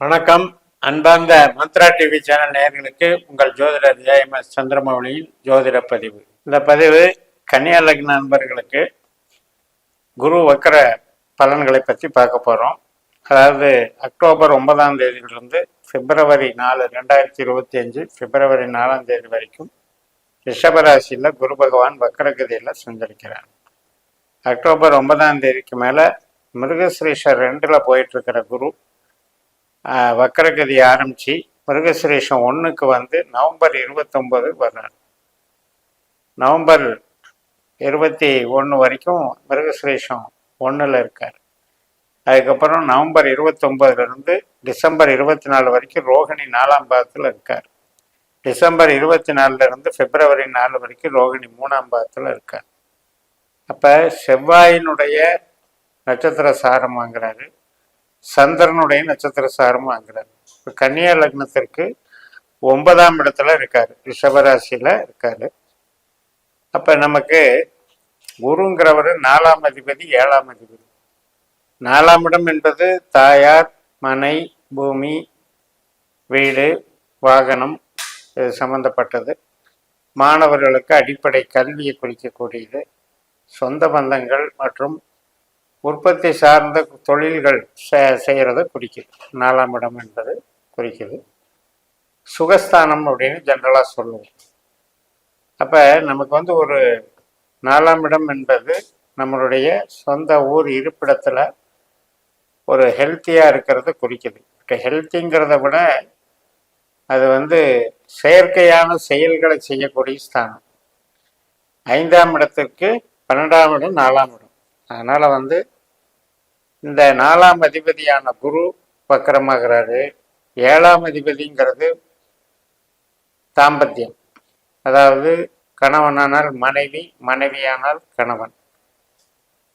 வணக்கம். அன்பார்ந்த Mantra TV channel நேயர்களுக்கு உங்கள் ஜோதிடர் எஸ் சந்திரமௌலியின் ஜோதிட பதிவு. இந்த பதிவு கன்னியா லக்ன நண்பர்களுக்கு குரு வக்கர பலன்களை பற்றி பார்க்க போகிறோம் அதாவது அக்டோபர் ஒன்பதாம் தேதியிலிருந்து பிப்ரவரி நாலு ரெண்டாயிரத்தி இருபத்தி அஞ்சு பிப்ரவரி நாலாம் தேதி வரைக்கும் ரிஷபராசியில் குரு பகவான் வக்கரகதியில் சஞ்சரிக்கிறார். அக்டோபர் ஒன்பதாம் தேதிக்கு மேலே மிருகஸ்ரீஷர் ரெண்டில் போயிட்டுருக்கிற குரு வக்கரகதி ஆரம்பித்து மிருகசுரேஷம் ஒன்றுக்கு வந்து நவம்பர் இருபத்தொம்போது வர்றார். நவம்பர் இருபத்தி ஒன்று வரைக்கும் மிருகசுரேஷம் ஒன்றில் இருக்கார். அதுக்கப்புறம் நவம்பர் இருபத்தொம்போதுலேருந்து டிசம்பர் இருபத்தி நாலு வரைக்கும் ரோகிணி நாலாம் பாதத்தில் இருக்கார். டிசம்பர் இருபத்தி நாலுலேருந்து பிப்ரவரி நாலு வரைக்கும் ரோகிணி மூணாம் பாகத்தில் இருக்கார். அப்போ செவ்வாயினுடைய நட்சத்திர சாரம் வாங்குறாரு. சந்திரனுடைய நட்சத்திர சாரம் வாங்குறாரு. இப்போ கன்னியா லக்னத்திற்கு ஒன்பதாம் இடத்துல இருக்காரு. ரிஷபராசியில இருக்காரு. அப்போ நமக்கு குருங்கிறவர் நாலாம் அதிபதி ஏழாம் அதிபதி. நாலாம் இடம் என்பது தாயார் மனை பூமி வீடு வாகனம் இது சம்பந்தப்பட்டது. மாணவர்களுக்கு அடிப்படை கல்வியை குறிக்கக்கூடியது. சொந்த பந்தங்கள் மற்றும் உற்பத்தி சார்ந்த தொழில்கள் செ- செய்யறத குறிக்குது. நாலாம் இடம் என்பது குறிக்குது. சுகஸ்தானம் அப்படின்னு ஜென்ரலாக சொல்லுவோம். அப்போ நமக்கு வந்து ஒரு நாலாம் இடம் என்பது நம்மளுடைய சொந்த ஊர் இருப்பிடத்தில் ஒரு ஹெல்த்தியாக இருக்கிறத குறிக்குது. இப்போ ஹெல்த்திங்கிறத விட அது வந்து செயற்கையான செயல்களை செய்யக்கூடிய ஸ்தானம். ஐந்தாம் இடத்திற்கு பன்னெண்டாம் இடம் நாலாம் இடம். அதனால் வந்து இந்த நாலாம் அதிபதியான குரு வக்கரமாகிறாரு ஏழாம் அதிபதிங்கிறது தாம்பத்தியம். அதாவது கணவனானால் மனைவி மனைவியானால் கணவன்.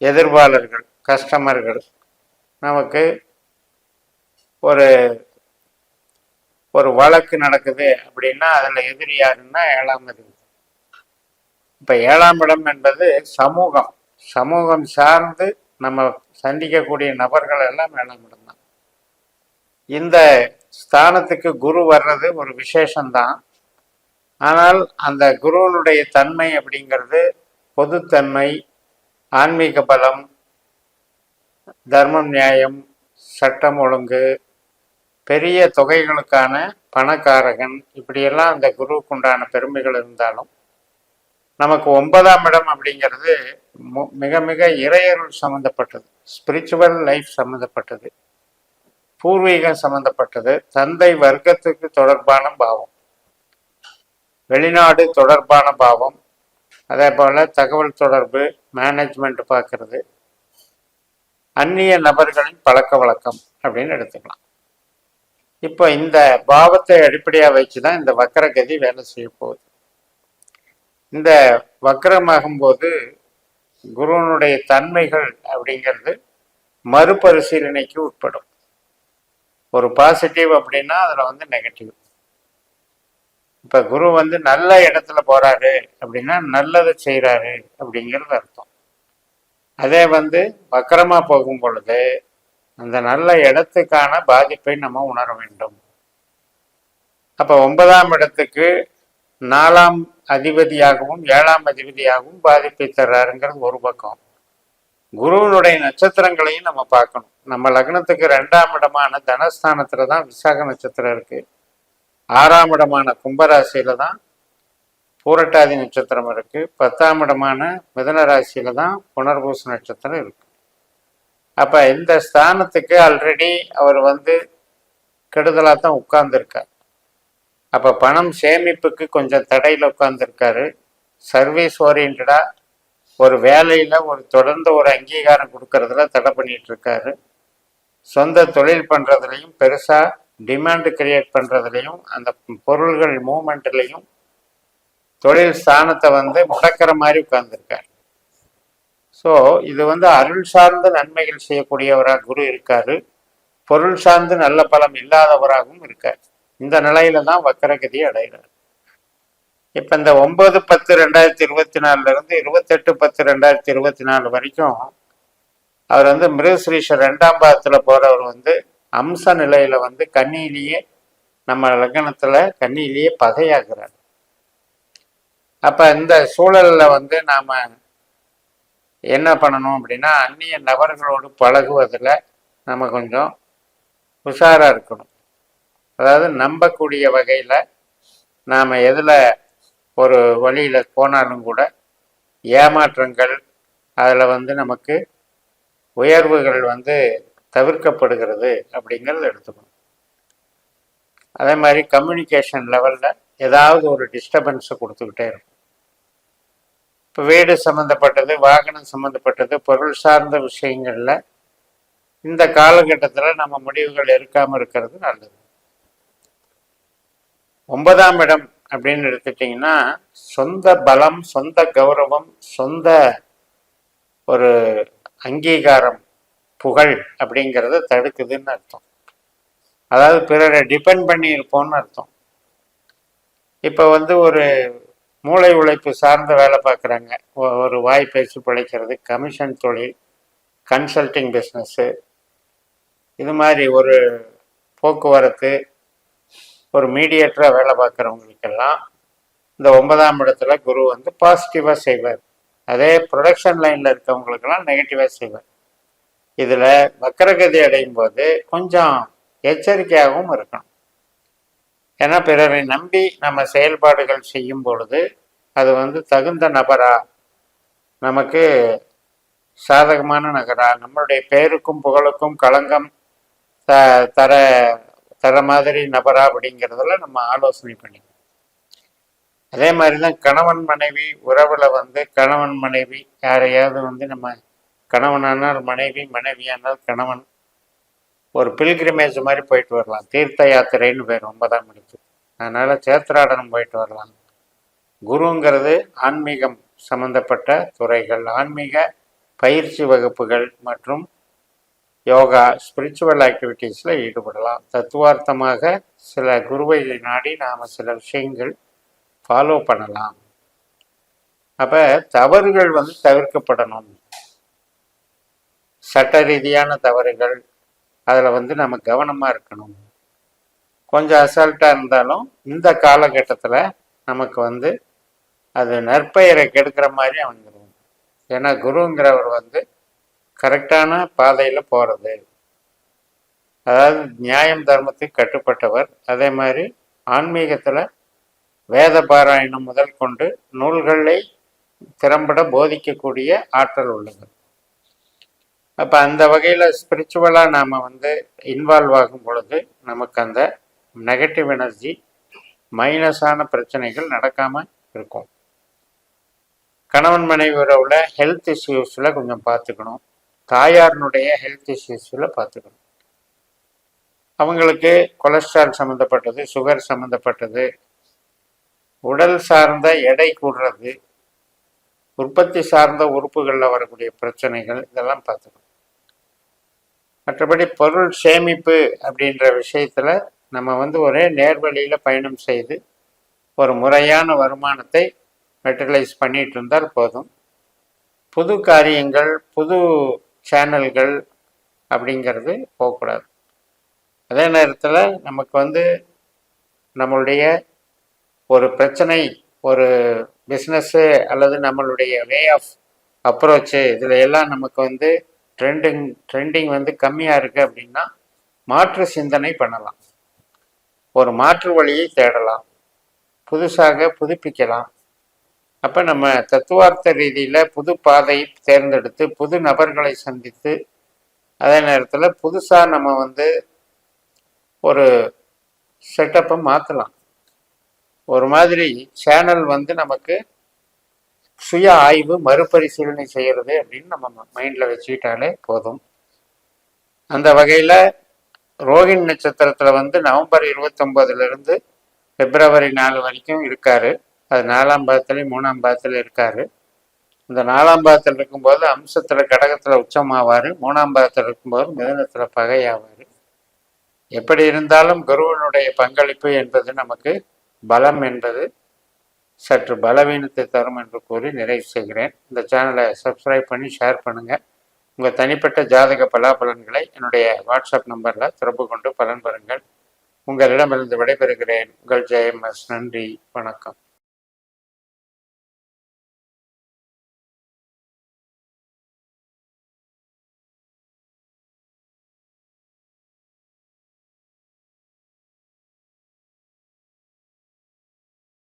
எதிர்பாளர்கள் கஸ்டமர்கள். நமக்கு ஒரு ஒரு வழக்கு நடக்குது அப்படின்னா அதில் எதிரி யாருன்னா ஏழாம் அதிபதி. இப்போ ஏழாம் இடம் என்பது சமூகம். சமூகம் சார்ந்து நம்ம சந்திக்கக்கூடிய நபர்கள் எல்லாம் ஏழாம் தான் இந்த ஸ்தானத்துக்கு குரு வர்றது ஒரு விசேஷம்தான். ஆனால் அந்த குருவனுடைய தன்மை அப்படிங்கிறது பொதுத்தன்மை ஆன்மீக பலம் தர்மம் நியாயம் சட்டம் ஒழுங்கு பெரிய தொகைகளுக்கான பணக்காரகன் இப்படியெல்லாம் அந்த குருவுக்குண்டான பெருமைகள் இருந்தாலும் நமக்கு ஒன்பதாம் இடம் அப்படிங்கிறது மு- மிக மிக இறையருள் சம்மந்தப்பட்டது ஸ்பிரிச்சுவல் லைஃப் சம்மந்தப்பட்டது பூர்வீகம் சம்மந்தப்பட்டது தந்தை வர்க்கத்துக்கு தொடர்பான பாவம். வெளிநாடு தொடர்பான பாவம். அதே போல் தகவல் தொடர்பு மேனேஜ்மெண்ட் பார்க்கறது அந்நிய நபர்களின் பழக்க வழக்கம் அப்படின்னு எடுத்துக்கலாம். இப்போ இந்த பாவத்தை அடிப்படையாக வச்சு தான் இந்த வக்கரகதி வேலை செய்ய போகுது. இந்த வக்கரமாகும் போது குருவனுடைய தன்மைகள் அப்படிங்கிறது மறுபரிசீலனைக்கு உட்படும். ஒரு பாசிட்டிவ் அப்படின்னா அதில் வந்து நெகட்டிவ் இப்போ குரு வந்து நல்ல இடத்துல போறாரு அப்படின்னா நல்லதை செய்கிறாரு அப்படிங்கிறது அர்த்தம். அதே வந்து வக்கரமாக போகும் பொழுது அந்த நல்ல இடத்துக்கான பாதிப்பை நம்ம உணர வேண்டும். அப்போ ஒன்பதாம் இடத்துக்கு நாலாம் அதிபதியாகவும் ஏழாம் அதிபதியாகவும் பாதிப்பை தர்றாருங்கிறது ஒரு பக்கம். குருவினுடைய நட்சத்திரங்களையும் நம்ம பார்க்கணும். நம்ம லக்னத்துக்கு ரெண்டாம் இடமான தனஸ்தானத்துல தான் விசாக நட்சத்திரம் இருக்கு. ஆறாம் இடமான கும்பராசியில தான் பூரட்டாதி நட்சத்திரம் இருக்கு. பத்தாம் இடமான மிதன ராசியில தான் புனர்பூச நட்சத்திரம் இருக்கு. அப்ப இந்த ஸ்தானத்துக்கு ஆல்ரெடி அவர் வந்து கெடுதலாக தான் உட்கார்ந்துருக்கார். அப்போ பணம் சேமிப்புக்கு கொஞ்சம் தடையில் உட்காந்துருக்காரு சர்வீஸ் ஓரியன்டாக ஒரு வேலையில் ஒரு தொடர்ந்து ஒரு அங்கீகாரம் கொடுக்கறதுல தடை பண்ணிகிட்ருக்காரு சொந்த தொழில் பண்ணுறதுலையும் பெருசாக டிமாண்டு கிரியேட் பண்ணுறதுலையும் அந்த பொருள்கள் மூமெண்ட்லையும் தொழில் ஸ்தானத்தை வந்து முடக்கிற மாதிரி உட்கார்ந்துருக்காரு. ஸோ இது வந்து அருள் சார்ந்த நன்மைகள் செய்யக்கூடியவராக குரு இருக்காரு. பொருள் சார்ந்து நல்ல பலம் இல்லாதவராகவும் இருக்கார். இந்த நிலையில தான் வக்கரகதி அடைகிறார். இப்ப இந்த ஒன்பது பத்து ரெண்டாயிரத்தி இருபத்தி நாலுல இருந்து இருபத்தெட்டு பத்து ரெண்டாயிரத்தி இருபத்தி நாலு வரைக்கும் அவர் வந்து மிருகஸ்ரீஷர் ரெண்டாம் பாதத்துல போறவர் வந்து அம்ச நிலையில வந்து கண்ணியிலேயே நம்ம லக்னத்துல கண்ணியிலேயே பகையாகிறார். அப்ப இந்த சூழல்ல வந்து நாம என்ன பண்ணணும் அப்படின்னா அந்நிய நபர்களோடு பழகுவதில் நம்ம கொஞ்சம் உஷாராக இருக்கணும். அதாவது நம்பக்கூடிய வகையில் நாம் எதில் ஒரு வழியில் போனாலும் கூட ஏமாற்றங்கள் அதில் வந்து நமக்கு உயர்வுகள் வந்து தவிர்க்கப்படுகிறது அப்படிங்கிறத எடுத்துக்கணும். அதே மாதிரி கம்யூனிகேஷன் லெவலில் ஏதாவது ஒரு டிஸ்டர்பன்ஸை கொடுத்துக்கிட்டே இருக்கும். இப்போ வீடு சம்மந்தப்பட்டது வாகனம் சம்மந்தப்பட்டது பொருள் சார்ந்த விஷயங்களில் இந்த காலகட்டத்தில் நம்ம முடிவுகள் எடுக்காமல் இருக்கிறது நல்லது. ஒன்பதாம் இடம் அப்படின்னு எடுத்துட்டிங்கன்னா சொந்த பலம் சொந்த கௌரவம் சொந்த ஒரு அங்கீகாரம் புகழ் அப்படிங்கிறத தடுக்குதுன்னு அர்த்தம். அதாவது பிறரை டிபெண்ட் பண்ணி இருப்போம்னு அர்த்தம். இப்போ வந்து ஒரு மூளை உழைப்பு சார்ந்த வேலை பார்க்குறாங்க. ஒரு வாய் பேச்சு பிழைக்கிறது கமிஷன் தொழில் கன்சல்டிங் பிஸ்னஸ்ஸு இது மாதிரி ஒரு போக்குவரத்து ஒரு மீடியேட்டராக வேலை பார்க்குறவங்களுக்கெல்லாம் இந்த ஒன்பதாம் இடத்துல குரு வந்து பாசிட்டிவாக செய்வார். அதே ப்ரொடக்ஷன் லைனில் இருக்கவங்களுக்கெல்லாம் நெகட்டிவாக செய்வார். இதில் வக்கரகதி அடையும் போது கொஞ்சம் எச்சரிக்கையாகவும் இருக்கணும். ஏன்னா பிறரை நம்பி நம்ம செயல்பாடுகள் செய்யும் பொழுது அது வந்து தகுந்த நபரா? நமக்கு சாதகமான நகரா நம்மளுடைய பேருக்கும் புகழுக்கும் களங்கம் த தர தர மாதிரி நபரா அப்படிங்கிறதுல நம்ம ஆலோசனை பண்ணிக்கணும். அதே மாதிரி தான் கணவன் மனைவி உறவில் வந்து கணவன் மனைவி யாரையாவது வந்து நம்ம கணவனானால் மனைவி மனைவியானால் கணவன் ஒரு பில்கிரிமேஜ் மாதிரி போயிட்டு வரலாம். தீர்த்த யாத்திரைன்னு பேர் ஒன்பதாம் மணிக்கு. அதனால் சேத்திராடனம் போயிட்டு வரலாம். குருங்கிறது ஆன்மீகம் சம்பந்தப்பட்ட துறைகள். ஆன்மீக பயிற்சி வகுப்புகள் மற்றும் யோகா ஸ்பிரிச்சுவல் ஆக்டிவிட்டீஸில் ஈடுபடலாம். தத்துவார்த்தமாக சில குருவை நாடி நாம் சில விஷயங்கள் ஃபாலோ பண்ணலாம். அப்போ தவறுகள் வந்து தவிர்க்கப்படணும். சட்ட ரீதியான தவறுகள் அதில் வந்து நம்ம கவனமாக இருக்கணும். கொஞ்சம் அசால்ட்டாக இருந்தாலும் இந்த காலகட்டத்தில் நமக்கு வந்து அது நற்பெயரை கெடுக்கிற மாதிரி அமைஞ்சிடும் ஏன்னா குருங்கிறவர் வந்து கரெக்டான பாதையில் போகிறது அதாவது நியாயம் தர்மத்துக்கு கட்டுப்பட்டவர். அதே மாதிரி ஆன்மீகத்தில் வேத பாராயணம் முதல் கொண்டு நூல்களை திறம்பட போதிக்கக்கூடிய ஆற்றல் உள்ளது. அப்போ அந்த வகையில் ஸ்பிரிச்சுவலாக நாம் வந்து இன்வால்வ் ஆகும் பொழுது நமக்கு அந்த நெகட்டிவ் எனர்ஜி மைனஸான பிரச்சனைகள் நடக்காமல் இருக்கும். கணவன் மனைவி உறவில் ஹெல்த் இஷ்யூஸில் கொஞ்சம் பார்த்துக்கணும். தாயாரினுடைய ஹெல்த் இஷ்யூஸில் பார்த்துக்கணும். அவங்களுக்கு கொலஸ்ட்ரால் சம்மந்தப்பட்டது சுகர் சம்மந்தப்பட்டது உடல் சார்ந்த எடை கூடுறது உற்பத்தி சார்ந்த உறுப்புகளில் வரக்கூடிய பிரச்சனைகள் இதெல்லாம் பார்த்துக்கணும். மற்றபடி பொருள் சேமிப்பு அப்படின்ற விஷயத்தில் நம்ம வந்து ஒரே நேர்வழியில் பயணம் செய்து ஒரு முறையான வருமானத்தை மெட்டலைஸ் பண்ணிட்டு இருந்தால் போதும். புது காரியங்கள் புது சேனல்கள் அப்படிங்கிறது போகக்கூடாது. அதே நேரத்தில் நமக்கு வந்து நம்மளுடைய ஒரு பிரச்சனை ஒரு பிஸ்னஸ்ஸு அல்லது நம்மளுடைய வே ஆஃப் அப்ரோச்சு இதில் எல்லாம் நமக்கு வந்து ட்ரெண்டிங் ட்ரெண்டிங் வந்து கம்மியாக இருக்குது அப்படின்னா மாற்று சிந்தனை பண்ணலாம். ஒரு மாற்று வழியை தேடலாம். புதுசாக புதுப்பிக்கலாம். அப்போ நம்ம தத்துவார்த்த ரீதியில் புது பாதை தேர்ந்தெடுத்து புது நபர்களை சந்தித்து அதே நேரத்தில் புதுசாக நம்ம வந்து ஒரு செட்டப்பை மாற்றலாம் ஒரு மாதிரி சேனல் வந்து நமக்கு சுய ஆய்வு மறுபரிசீலனை செய்கிறது அப்படின்னு நம்ம மைண்டில் வச்சுக்கிட்டாலே போதும். அந்த வகையில் ரோஹின் நட்சத்திரத்தில் வந்து நவம்பர் இருபத்தொம்போதுலேருந்து பிப்ரவரி நாலு வரைக்கும் இருக்கார். அது நாலாம் பாதத்துலேயும் மூணாம் பாதத்தில் இருக்கார். இந்த நாலாம் பாதத்தில் இருக்கும்போது அம்சத்தில் கடகத்தில் உச்சமாவார். மூணாம் பாதத்தில் இருக்கும்போது மிதனத்தில் பகையாவார். எப்படி இருந்தாலும் குருவனுடைய பங்களிப்பு என்பது நமக்கு பலம் என்பது சற்று பலவீனத்தை தரும் என்று கூறி நிறைவு செய்கிறேன். இந்த சேனலை சப்ஸ்கிரைப் பண்ணி ஷேர் பண்ணுங்கள் உங்கள் தனிப்பட்ட ஜாதக பலாபலன்களை என்னுடைய வாட்ஸ்அப் நம்பரில் தொடர்பு கொண்டு பலன் பெறுங்கள். உங்களிடமிருந்து விடைபெறுகிறேன். உங்கள் ஜெயம் எஸ். நன்றி. வணக்கம்.